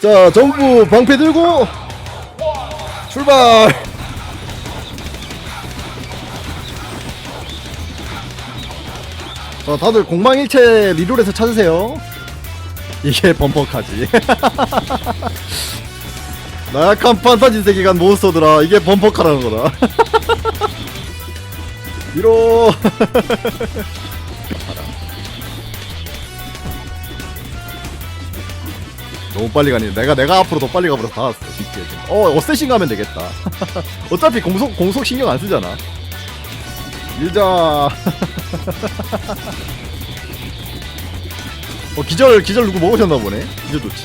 자 전부 방패 들고 출발! 자 다들 공방일체 리롤에서 찾으세요. 이게 범퍼카지. 나약한 판타지 세계관 몬스터들아 이게 범퍼카라는 거다 위로 너무 빨리 가니 내가 내가 앞으로 더 빨리 가버려서 다 왔어 쉽게 어 어쌔신 가면 되겠다. 어차피 공속 공속 신경 안 쓰잖아. 밀자. 어 기절 기절 누구 먹으셨나 보네? 기절 좋지.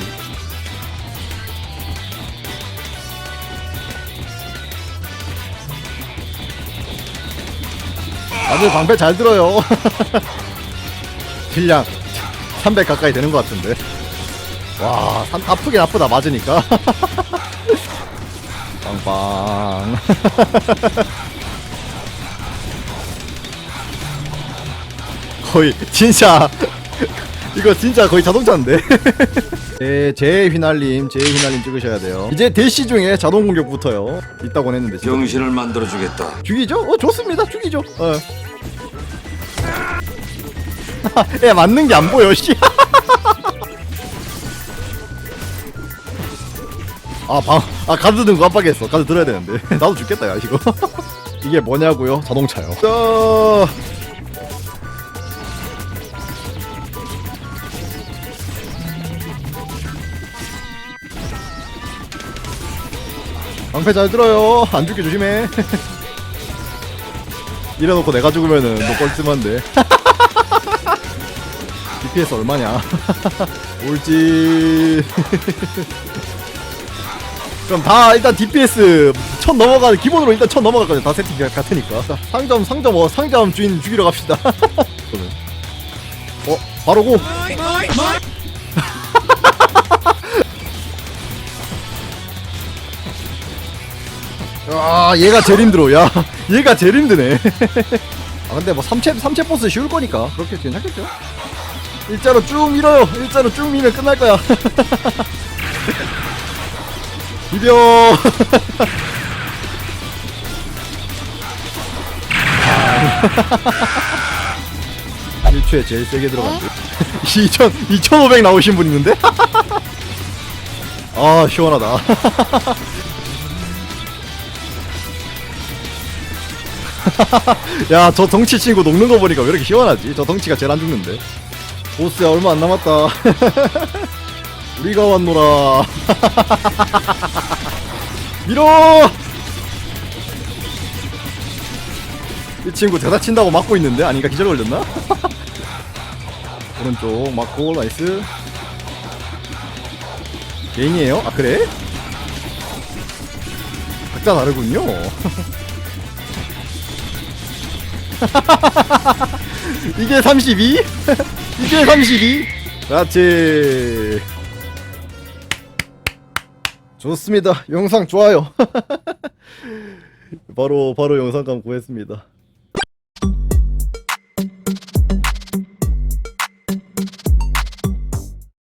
다들 방패 잘 들어요. 딜량. 300 가까이 되는 것 같은데 와, 산, 아프긴 아프다, 맞으니까. 빵빵. 거의, 진짜. 이거 진짜 거의 자동차인데. 네, 제 휘날림, 제 휘날림 찍으셔야 돼요. 이제 대시 중에 자동 공격부터요. 있다고 했는데. 진짜. 병신을 만들어 주겠다. 죽이죠? 어, 좋습니다. 죽이죠. 어. 야, 맞는 게 안 보여, 씨. 아, 방, 아, 가드 든거 깜빡했어. 가드 들어야 되는데. 나도 죽겠다, 야, 이거. 이게 뭐냐고요? 자동차요. 자, 방패 잘 들어요. 안 죽게 조심해. 이래놓고 내가 죽으면은 너 뻘쭘한데. DPS 얼마냐? 올지. 그럼 다 일단 DPS 천 넘어가 기본으로 일단 천 넘어갈거든 다 세팅 같으니까. 자, 상점 상점 어 상점 주인 죽이러 갑시다. 그러면. 어 바로 고. 아 얘가 제일 힘들어. 야 얘가 제일 힘드네. 아 근데 뭐 삼체 삼체 보스 쉬울 거니까. 그렇게 괜찮겠죠? 일자로 쭉 밀어요. 일자로 쭉 밀면 끝날 거야 비벼 일초에 제일 세게 들어간대 2000, 2500 나오신 분 있는데? 아 시원하다. 야 저 덩치 친구 녹는 거 보니까 왜 이렇게 시원하지? 저 덩치가 제일 안 죽는데. 보스야 얼마 안 남았다 우리가 왔노라 밀어 이 친구 대사 친다고 막고 있는데 아닌가 기절 걸렸나? 오른쪽 맞고 나이스 개인이에요? 아 그래? 각자 다르군요 이게 32? 이게 32? 그렇지 좋습니다. 영상 좋아요. 바로 바로 영상 감 구했습니다